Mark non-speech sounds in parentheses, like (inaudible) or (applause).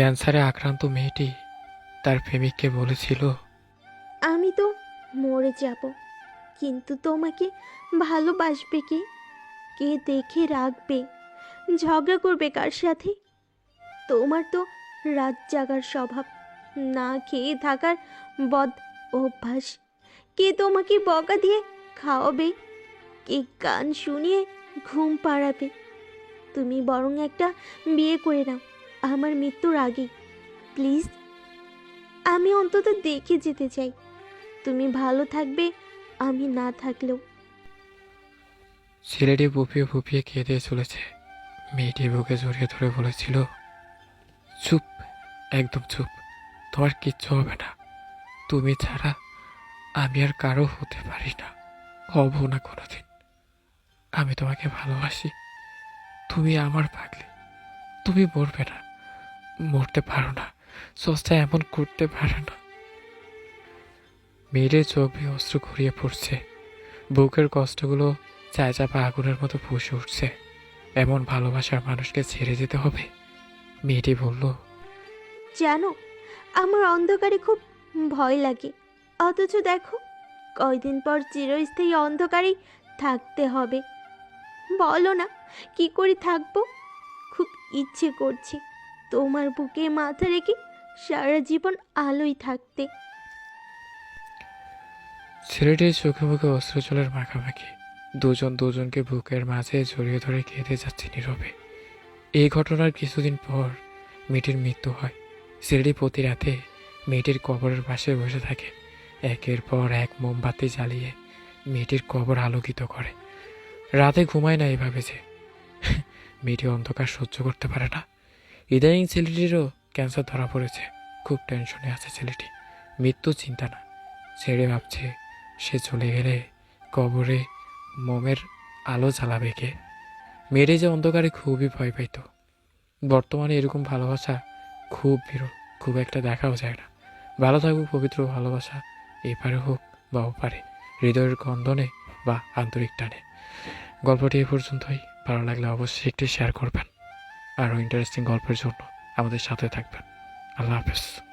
ক্যান্সারে আক্রান্ত মেয়েটি তার প্রেমিককে বলেছিল, আমি তো মরে যাব, কিন্তু তোমাকে ভালোবাসবে কে? কে দেখে রাখবে? ঝগড়া করবে কার সাথে? তোমার তো রাত জাগার স্বভাব, না খেয়ে থাকার বদ অভ্যাস। কে তোমাকে বকা দিয়ে খাওয়াবে? কে গান শুনিয়ে ঘুম পাড়াবে? তুমি বরং একটা বিয়ে করে নাও। আমার মৃত্যুর আগে, প্লিজ, আমি অন্তত দেখে যেতে চাই। তুমি ভালো থাকবে, আমি না থাকলেও। ছেলেটি ফুপিয়ে ফুপিয়ে কেঁদে চলেছে। মেয়েটি বুকে জড়িয়ে ধরে বলেছিল, চুপ, একদম চুপ, তোমার কিচ্ছু হবে না। তুমি ছাড়া আমি আর কারও হতে পারি না, হব না কোনোদিন। আমি তোমাকে ভালোবাসি। তুমি আমার পাগলি, তুমি মরবে না। মরতে পারো না, সস্তা এমন করতে পারে না। মেয়েটির চোখ অস্ত্র ঘুরিয়ে পড়ছে, বুকের কষ্টগুলো চায় চাপা আগুনের মতো ফুসে উঠছে। এমন ভালোবাসার মানুষকে ছেড়ে যেতে হবে? মেয়েটি বলল, জানো, আমার অন্ধকারে খুব ভয় লাগে। অথচ দেখো, কয়দিন পর চিরস্থায়ী অন্ধকারেই থাকতে হবে। বলো না, কি করে থাকব? খুব ইচ্ছে করছে। তোমার বুকে মাথা রেখে সারা জীবন আলোই থাকতে। ছেলেটির চোখে মুখে অস্ত্রজলের মাখামাখি। দুজন দুজনকে বুকের মাঝে জড়িয়ে ধরে কেঁদে যাচ্ছে নীরবে। এই ঘটনার কিছুদিন পর মেয়েটির মৃত্যু হয়। ছেলেটি প্রতি রাতে মেয়েটির কবরের পাশে বসে থাকে। একের পর এক মোমবাতি জ্বালিয়ে মেয়েটির কবর আলোকিত করে। রাতে ঘুমায় না এভাবে যে। (laughs) মেয়েটি অন্ধকার সহ্য করতে পারে না। ইদানিং ছেলেটিরও ক্যান্সার ধরা পড়েছে। খুব টেনশনে আছে ছেলেটি। মৃত্যু চিন্তা না ছেড়ে ভাবছে, সে চলে গেলে কবরে মোমের আলো জ্বালাবে কে? মেয়েটি যে অন্ধকারে খুবই ভয় পাইত। বর্তমানে এরকম ভালোবাসা খুব বিরল, খুব একটা দেখাও যায় না। ভালো থাকুক, পবিত্র ভালোবাসা এপারে হোক বা ওপারে, হৃদয়ের কন্দনে বা আন্তরিক টানে। গল্পটি এ পর্যন্তই। ভালো লাগলে অবশ্যই একটি শেয়ার করবেন। আরও ইন্টারেস্টিং গল্পের জন্য আমাদের সাথে থাকবেন। আল্লাহ হাফেজ।